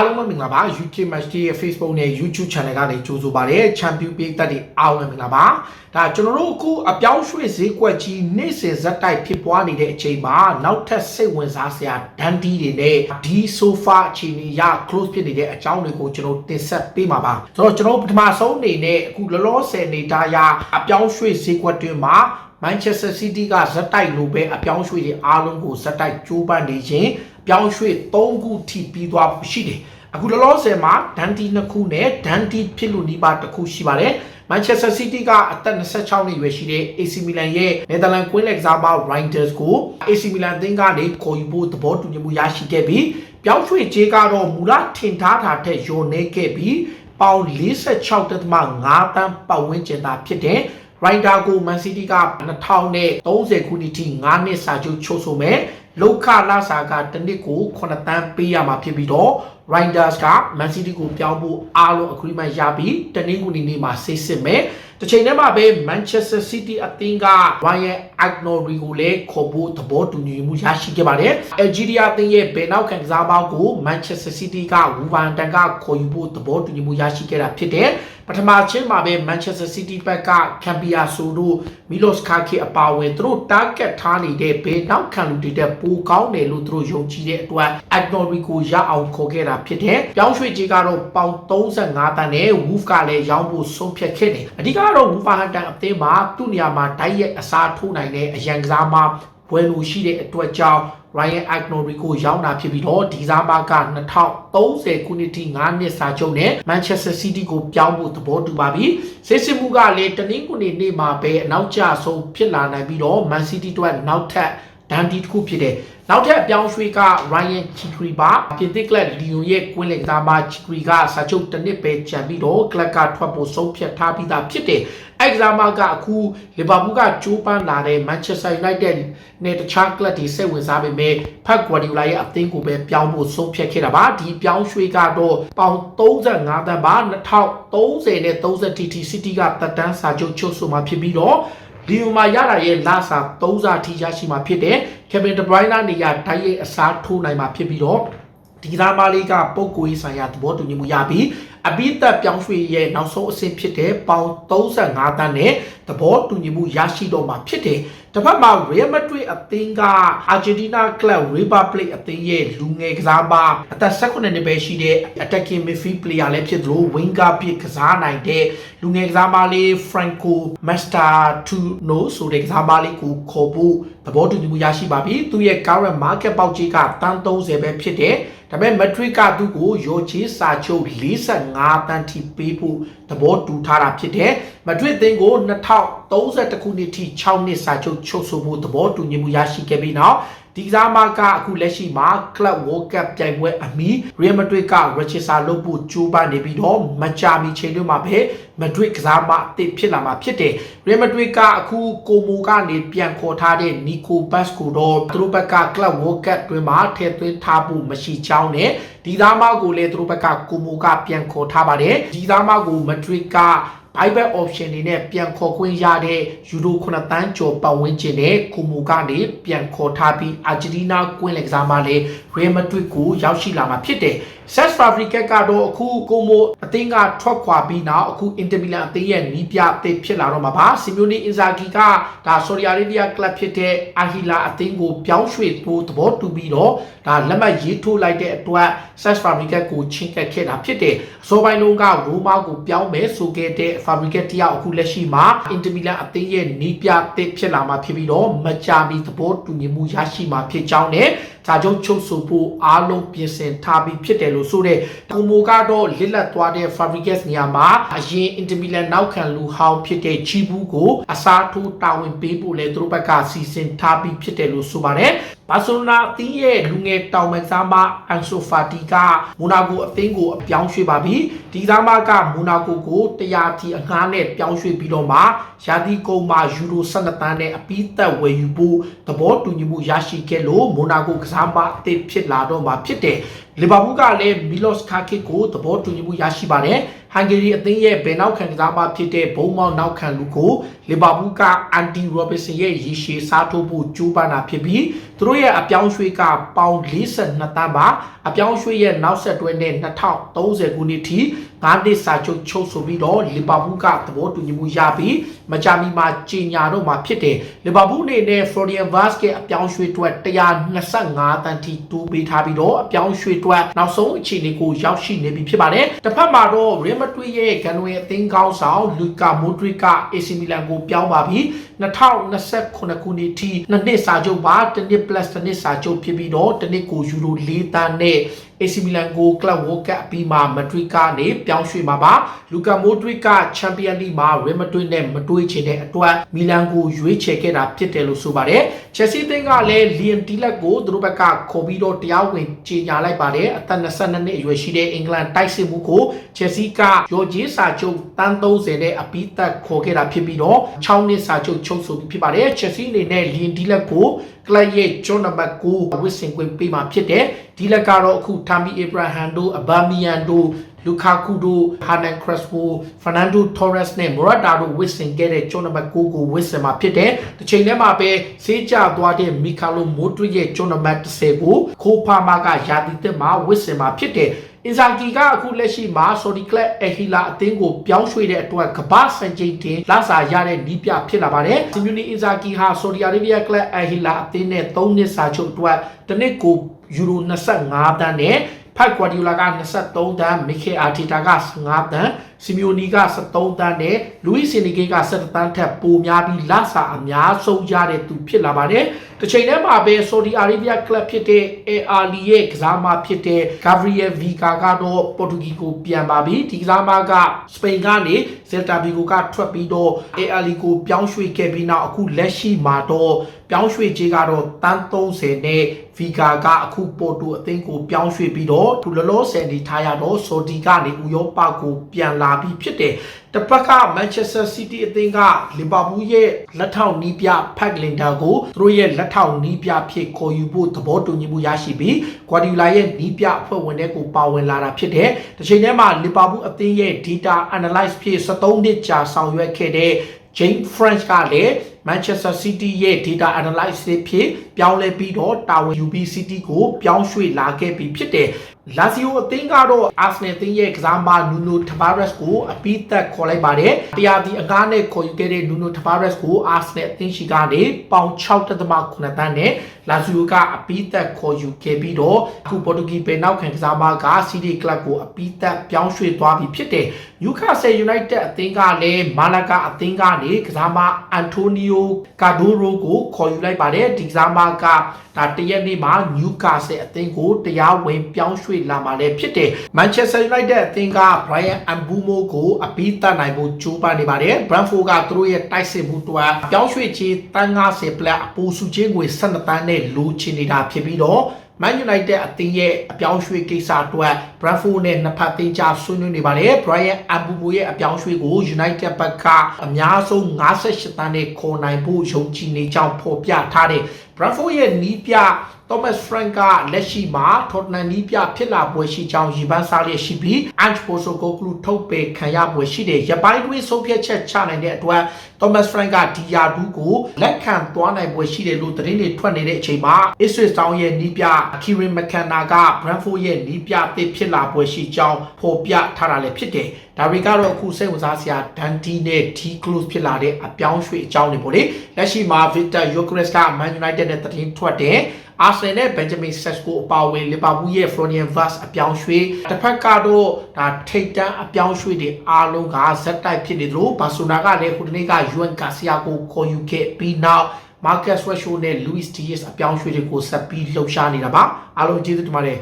အားလုံးပဲမင်္ဂလာပါ UK Match Day ရဲ့ Facebook နဲ့ YouTube Channel ကနေကြိုဆိုပါရစေ Champion ပေးသက်တွေအားလုံးပဲမင်္ဂလာပါဒါကျွန်တော်တို့အခုအပြောင်းရွှေ့ဈေးကွက်ကြီးနေ့စဉ်ဇက်တိုက်ဖြစ်ပွားနေတဲ့အချိန်မှာနောက်ထပ်စိတ်ဝင်စားစရာဒန်ဒီတွေနဲ့ဒီ sofa အခြေအနေရ close ဖြစ်နေတဲ့အကြောင်းတွေကိုကျွန်တော်တင်ဆက်ပေးမှာပါဆိုတော့ကျွန်တော်ပထမဆုံးအနေနဲ့အခုလောလောဆယ်နေတာရအပြောင်းရွှေ့ဈေးကွက်တွေမှာ Manchester City ကဇက်တိုက်လိုပဲအပြောင်းရွှေ့တွေအားလုံးကိုဇက်တိုက်ကြိုးပမ်းနေခြင်းအ ပြောင်းရွှေ့၃ခုထိပြီးသွားရှိတယ်အခုလောလောဆယ်မှာဒန်တီနှစ်ခုနဲ့ဒန်တီဖြစ်လို့နီးပါးတစ်ခုရှိပါတယ် Manchester City ကအသက်26နှစ်ရွယ်ရှိတဲ့ AC Milan ရဲ့ Netherlands ကွင်းလက်ကစားမ Reinders ကို AC Milan အသင်းကနေခေါ်ယူဖို့သဘောတူညီမှုရရှိခဲ့ပြီးပြောင်းရွှေ့ကြေးကတော့မူလထင်ထားတာထက်လျော့နေခဲ့ပြီးပေါင်46.5တန်းပတ်ဝန်းကျင်သာဖြစ်တဲ့ရိုက်တာကိုမန်စီးတီးက2030ခုနှစ်ထိ9နှစ်စာချုပ်ချုပ်ဆိုမယ် လောက်ခလာစာကတစ်နှစ်ကို9တန်းပေးရမှာဖြစ်ပြီးတော့ Riders ကမန်စီးတီးကိုပြောင်းဖို့အားလုံး agreement ရပြီးတနင်္ဂနွေနေ့မှာဆေးစစ်မယ်တစ်ချိန်တည်းမှာပဲ Manchester City အသင်းက Ryan Agnori ကိုလည်းခေါ်ဖို့သဘောတူညီမှုရရှိခဲ့ပါတယ်။ Algeria အသင်းရဲ့ဘယ်နောက်ခံကစားပေါက်ကို Manchester City က Wolverhampton ကခေါ်ယူဖို့သဘောတူညီမှုရရှိခဲ့တာဖြစ်တယ်။ပထမချင်းမှာပဲ Manchester City ဘက်က Cambiaso တို့ Milos Kaki အပါအဝင်သူတို့ target ထားနေတဲ့ဘယ်နောက်ခံလူတွေတဲ့ပိုကောင်းတယ်လို့သူတို့ယုံကြည်တဲ့အတွက် Agnori ကိုရအောင်ခေါ်ခဲ့တာဖြစ်တယ်။ပြောင်းရွှေ့ကြီးကတော့ပေါင်35တန်းနဲ့ Wolf ကလည်းရောင်းဖို့ဆုံးဖြတ်ခဲ့တယ်။အဓိကတော့ Wolverhampton အသင်းမှာသူ့နေရာမှာဓာတ်ရိုက်အစားထိုးနိုင်တဲ့အရန်ကစားမဘွယ်လိုရှိတဲ့အတွက်ကြောင့် Ryan Agnori ကိုရောင်းတာဖြစ်ပြီးတော့ဒီစားမက2030ခုနှစ်ထိ9နှစ်စာချုပ်နဲ့ Manchester City ကိုပြောင်းဖို့သဘောတူပါပြီ။စစ်စစ်မှုကလည်းတနင်္ဂနွေနေ့မှာပဲအနောက်ကျဆုံးဖြစ်လာနိုင်ပြီးတော့ Man City အတွက်နောက်ထပ် ဒန်ဒီတစ်ခုဖြစ်တဲ့နောက်ထပ်အပြောင်းရွှေ့က Ryan Chikri ပါပြင်သစ်ကလပ်လီယိုရဲ့ကွင်းလင်ကစားမ Chikri ကစာချုပ်တစ်နှစ်ပဲကျန်ပြီးတော့ကလပ်ကထွက်ဖို့ဆုံးဖြတ်ထားပြီးသားဖြစ်တယ်အဲ့ကစားမကအခုလီဗာပူးကကြိုးပမ်းလာတဲ့ Manchester United နဲ့တခြားကလပ်တွေစိတ်ဝင်စားပေမဲ့ဖက်ဂွာဒီယိုလာရဲ့အသင်းကိုပဲပြောင်းဖို့ဆုံးဖြတ်ခဲ့တာပါဒီပြောင်းရွှေ့ကတော့ပေါင်35တန်းပါ2030နဲ့30 TT City ကတက်တန်းစာချုပ်ချုပ်ဆိုမှာဖြစ်ပြီးတော့ လီယိုမာရတာရဲ့လာစာ3စာထိရရှိမှာဖြစ်တဲ့ Kevin De Bruyne နေရာဓာတ်ရိုက်အစားထိုးနိုင်မှာဖြစ်ပြီးတော့ဒီသားမလေးကပုံကိုရေးဆိုင်ရာသဘောတူညီမှုရပြီး အပိသက်ပြောင်းရွှေ့ရဲ့နောက်ဆုံးအဆင့်ဖြစ်တဲ့ပေါင်35တန်းနဲ့သဘောတူညီမှုရရှိတော့မှာဖြစ်တယ်။တစ်ဖက်မှာ Real Madrid အသင်းက Argentina Club Republic အသင်းရဲ့လူငယ်ကစားမအသက်18နှစ်ပဲရှိတဲ့ attacking midfield player လည်းဖြစ်သလို winger ဖြစ်ကစားနိုင်တဲ့လူငယ်ကစားမလေး Franco Mastertuno ဆိုတဲ့ကစားမလေးကိုခေါ်ဖို့သဘောတူညီမှုရရှိပါပြီ။သူရဲ့ current market ပေါက်ကြီးကတန်း30ပဲဖြစ်တယ်။ဒါပေမဲ့ Madrid ကသူ့ကိုရောချေးစာချုပ်45တန်းထိပေးဖို့သဘောတူထားတာဖြစ်တယ်။မဒရစ်သင်းကို2031ခုနှစ်ထိ6နှစ်စာချုပ်ချုပ်ဆိုဖို့သဘောတူညီမှုရရှိခဲ့ပြီးနောက်ဒီကစားမကအခုလက်ရှိမှာ Club World Cup ပြိုင်ပွဲအမီ Real Madrid က register လုပ်ဖို့ကြိုးပမ်းနေပြီးတော့မကြာမီချိန်တွေမှာပဲ Madrid ကစားမအသစ်ဖြစ်လာမှာဖြစ်တယ်။ Real Madrid ကအခုကိုမိုကနေပြန်ခေါ်ထားတဲ့ Nico Bass ကိုတော့သူတို့ဘက်က Club World Cup တွင်မှာထည့်သွင်းထားဖို့မရှိကြောင်းနဲ့ဒီသားမကိုလည်းသူတို့ဘက်ကကိုမိုကပြန်ခေါ်ထားပါတယ်။ဒီသားမကို Madrid က buyback option တွေနဲ့ပြန်ခေါ်ခွင့်ရတဲ့ယူရို9တန်းကျော်ပတ်ဝန်းကျင်နဲ့ကူမူကနေပြန်ခေါ်ထားပြီးအာဂျင်တီးနားကွင်းလက်ကစားမလေး Real Madrid ကိုရောက်ရှိလာမှာဖြစ်တယ်။ Cesc Fabregas ကတော့အခုကိုမိုအသင်းကထွက်ခွာပြီးနောက်အခု Inter Milan အသင်းရဲ့နီးပြအသစ်ဖြစ်လာတော့မှာပါ။ Simone Inzaghi ကဒါ Saudi Arabia Club ဖြစ်တဲ့ Al Hilal အသင်းကိုပြောင်းရွှေ့ဖို့သဘောတူပြီးတော့ဒါလက်မှတ်ရေးထိုးလိုက်တဲ့အတွက် Cesc Fabregas ကိုချင်းကပ်ခဲ့တာဖြစ်တယ်။အစောပိုင်းလုံးကရိုမာကိုပြောင်းမယ်ဆိုခဲ့တဲ့ Fabregas တယောက်အခုလက်ရှိမှာ Inter Milan အသင်းရဲ့နီးပြအသစ်ဖြစ်လာမှာဖြစ်ပြီးတော့မကြာမီသဘောတူညီမှုရရှိမှာဖြစ်ကြောင်းနဲ့ စာချုပ်ချုပ်ဆိုဖို့အားလုံးပြင်ဆင်ထားပြီးဖြစ်တယ်လို့ဆိုတဲ့ကိုမိုကတော့လစ်လက်သွားတဲ့ Fabregas နေရာမှာအရင် Inter Milan နောက်ခံလူဟောင်းဖြစ်တဲ့ Chibu ကိုအစားထိုးတာဝန်ပေးဖို့လည်းသူတို့ဘက်ကစီစဉ်ထားပြီးဖြစ်တယ်လို့ဆိုပါတယ် ဘာစီလိုနာအသင်းရဲ့လူငယ်တောင်မစားမအန်ဆိုဖာတီကမိုနာကိုအသင်းကိုအပြောင်းရွှေ့ပါပြီဒီသားမကမိုနာကိုကိုတရားတီအငှားနဲ့ပြောင်းရွှေ့ပြီးတော့မှရာသီကုန်မှာယူရို12တန်းနဲ့အပီးသက်ဝယ်ယူဖို့သဘောတူညီမှုရရှိခဲ့လို့မိုနာကိုကစားမအသစ်ဖြစ်လာတော့မှာဖြစ်တယ်လီဗာပူးကလည်းမီလော့စ်ကာကစ်ကိုသဘောတူညီမှုရရှိပါတယ်ဟန်ဂေရီအသင်းရဲ့ဘယ်နောက်ခံကစားမဖြစ်တဲ့ဘုံမောက်နောက်ခံလူကိုလီဗာပူးကအန်တီရောဘစ်ဆန်ရဲ့ရေရှည်စားထိုးဖို့ကြိုးပမ်းတာဖြစ်ပြီးသူတို့ရဲ့အပြောင်းရွှေ့ကပေါင်42တန်းပါအပြောင်းရွှေ့ရဲ့နောက်ဆက်တွဲနဲ့2030ခုနှစ်ထိ ငါးနှစ်စာချုပ်ချုပ်ဆိုပြီးတော့လီဗာပူးကသဘောတူညီမှုရပြီးမကြာမီမှာကြီးညာတော့မှာဖြစ်တယ်လီဗာပူးအနေနဲ့ Florian Vaz ရဲ့အပြောင်းရွှေ့အတွက်125တန်းထိတူးပေးထားပြီးတော့အပြောင်းရွှေ့အတွက်နောက်ဆုံးအခြေအနေကိုရောက်ရှိနေပြီဖြစ်ပါတယ်တစ်ဖက်မှာတော့ Real Madrid ရဲ့ဂန်နွေအသင်းကောင်းဆောင်လူကာမိုဒရစ်က AC Milan ကိုပြောင်းပါပြီး2029ခုနှစ်ထိနှစ်နှစ်စာချုပ်ပါတစ်နှစ် plus တစ်နှစ်စာချုပ်ဖြစ်ပြီးတော့တစ်နှစ်ကိုယူရို၄တန်းနဲ့ AC Milan ကို Club World Cup အပြီးမှာ Madrid ကနေပြောင်းရွှေ့မှာပါလူကာမိုဒရစ်က Champions League မှာ Real Madrid နဲ့မတွေ့ချင်တဲ့အတွက်မီလန်ကိုရွေးချယ်ခဲ့တာဖြစ်တယ်လို့ဆိုပါတယ် Chelsea အသင်းကလည်း Liam Delap ကိုသူတို့ဘက်ကခေါ်ပြီးတော့တရားဝင်ကြေညာလိုက်ပါတယ်အသက်22နှစ်အရွယ်ရှိတဲ့အင်္ဂလန်တိုက်စစ်မှုကို Chelsea ကရော်ဂျီစာချုပ်တန်း30နဲ့အပိသက်ခေါ်ခဲ့တာဖြစ်ပြီးတော့6နှစ်စာချုပ်ချုပ်ဆိုပြီးဖြစ်ပါတယ် Chelsea အနေနဲ့ Liam Delap ကို ကလပ်ရဲ့ဂျွန်နံပါတ်9ဝစ်စင်ခွင့်ပေးမှာဖြစ်တယ်ဒီလက်ကတော့အခု Tammy Abraham တို့အဘာမီယန်တို့လူကာကူတို့ဟာနန်ခရက်စပိုဖာနန်ဒိုတိုရက်စ်နဲ့မိုရတာတို့ဝစ်စင်ခဲ့တဲ့ဂျွန်နံပါတ်9ကိုဝစ်စင်မှာဖြစ်တယ်တစ်ချိန်တည်းမှာပဲဆေးကြသွားတဲ့မီကာလိုမိုဒရစ်ရဲ့ဂျွန်နံပါတ်10ကိုခိုဖာမာကယာတီတက်မှာဝစ်စင်မှာဖြစ်တယ် အင်ဇာကီကအခုလက်ရှိမှာဆော်ဒီကလပ်အဟီလာအသင်းကိုပြောင်းရွှေ့တဲ့အတွက်ကမ္ဘာစံချိန်တင်လစာရတဲ့နီးပြဖြစ်လာပါတယ်။စီမြူနီအင်ဇာကီဟာဆော်ဒီအာရေဗျကလပ်အဟီလာအသင်းနဲ့3နှစ်စာချုပ်အတွက်တစ်နှစ်ကိုယူရို25တန်းနဲ့ဖက်ကွာဒီယိုလာက23တန်းမီခေအာတီတာက15တန်း စီမီယိုနီက73တန်းနဲ့လူဝီစင်နီဂေးက17တန်းထက်ပိုများပြီးလစာအများဆုံးရတဲ့သူဖြစ်လာပါတယ်။တစ်ချိန်တည်းမှာပဲဆော်ဒီအာရေဗျကလပ်ဖြစ်တဲ့ AR ရဲ့ကစားမဖြစ်တဲ့ Gabriel Vica ကတော့ပေါ်တူဂီကိုပြန်ပါပြီဒီကစားမကစပိန်ကနေ Celta Vigo ကထွက်ပြီးတော့ AR ကိုပြောင်းရွှေ့ခဲ့ပြီးနောက်အခုလက်ရှိမှာတော့ပြောင်းရွှေ့ခြင်းကတော့တန်း30နဲ့ Viga ကအခုပေါ်တူအသင်းကိုပြောင်းရွှေ့ပြီးတော့သူလောလောဆယ်နေထားရတော့ဆော်ဒီကနေဥရောပကိုပြန်လာပြီးဖြစ်တယ်။တစ်ပတ်က Manchester City အသင်းကလီဗာပူးရဲ့လက်ထောက်နီးပြဖက်လင်တာကိုသူတို့ရဲ့လက်ထောက်နီးပြဖြစ်ခေါ်ယူဖို့သဘောတူညီမှုရရှိပြီးဂွာဒီယိုလာရဲ့နီးပြအဖွဲ့ဝင်တဲ့ကိုပါဝင်လာတာဖြစ်တယ်။တစ်ချိန်တည်းမှာလီဗာပူးအသင်းရဲ့ data analyze ဖြစ်73နှစ်ကြာဆောင်ရွက်ခဲ့တဲ့ James French ကလည်း Manchester City ရဲ့ data analysis ဖြစ်ပြောင်းလဲပြီးတော့တာဝန် UB City ကိုပြောင်းရွှေ့လာခဲ့ပြီးဖြစ်တယ်။ Lazio အသင်းကတော့ Arsenal အသင်းရဲ့ကစားမ Nuno Tavares ကိုအပိသက်ခေါ်လိုက်ပါတယ်။တရားဒီအကားနဲ့ခေါ်ယူခဲ့တဲ့ Nuno Tavares ကို Arsenal အသင်းရှိကနေပေါင်6.9တန်းနဲ့ Lazio ကအပိသက်ခေါ်ယူခဲ့ပြီးတော့အခုပေါ်တူဂီပေနောက်ခံကစားမက City Club ကိုအပိသက်ပြောင်းရွှေ့သွားပြီးဖြစ်တယ်။ Newcastle United အသင်းကလည်း Malaga အသင်းကနေကစားမ Antonio Cardoro ကိုခေါ်ယူလိုက်ပါတယ်ဒီကစားမကဒါတရက်နေ့မှာ Newcastle အသင်းကိုတရားဝင်ပြောင်းရွှေ့လာမှာလည်းဖြစ်တယ် Manchester United အသင်းက Brian Mbeumo ကိုအပိသတ်နိုင်ဖို့ကြိုးပမ်းနေပါတယ် Brentford ကသူတို့ရဲ့တိုက်စစ်မှုတွက်ပြောင်းရွှေ့ခြင်းတန်း90ပလက်အပိုစုချင်းကို12တန်းနဲ့လိုချင်နေတာဖြစ်ပြီးတော့ Man United အသင်းရဲ့အပြောင်းရွှေ့ကိစ္စအတွက် Brentford နဲ့နှစ်ဖက်သင်းကြားဆွေးနွေးနေပါတယ် Brian Mbeumo ရဲ့အပြောင်းရွှေ့ကို United ဘက်ကအများဆုံး58တန်းနဲ့ခေါ်နိုင်ဖို့ယုံကြည်နေကြောင်းဖော်ပြထားတဲ့ Brentford ရဲ့နီးပြ Thomas Frank ကလက်ရှိမှာ Tottenham နီးပြဖြစ်လာပွဲရှိကြောင်းရည်ပန်းစားလျက်ရှိပြီး Ange Postecoglou ထုတ်ပယ်ခံရပွဲရှိတဲ့ရပိုင်းတွင်းဆုံးဖြတ်ချက်ချနိုင်တဲ့အတွက် Thomas Frank ကဒီယာဒူးကိုလက်ခံသွားနိုင်ပွဲရှိတယ်လို့သတင်းတွေထွက်နေတဲ့အချိန်မှာ Ipswich Town ရဲ့နီးပြ Kieran McKenna က Brentford ရဲ့နီးပြအသစ်ဖြစ်လာပွဲရှိကြောင်းဖော်ပြထားတာလည်းဖြစ်တယ်။ဒါတွေကတော့အခုစိတ်ဝင်စားစရာ Dundee နဲ့ D close ဖြစ်လာတဲ့အပြောင်းရွှေ့အကြောင်းတွေပေါ့လေ။လက်ရှိမှာ Victor Gyökeres က Man United နဲ့သတင်းထွက်တယ်။ Arsenal နဲ့ Benjamin Sesko အပါအဝင် Liverpool ရဲ့ Florian Wirtz အပြောင်းရွှေ့တစ်ဖက်ကတော့ဒါထိတ်တန်းအပြောင်းရွှေ့တွေအားလုံးကဇက်တိုက်ဖြစ်နေသလို Barcelona ကလည်းခုဒီနေ့က Juan Garcia ကိုခေါ်ယူခဲ့ပြီးနောက် Marcus Rashford နဲ့ Luis Diaz အပြောင်းရွှေ့တွေကိုဆက်ပြီးလှုပ်ရှားနေတာပါအားလုံးကျေးဇူးတင်ပါတယ်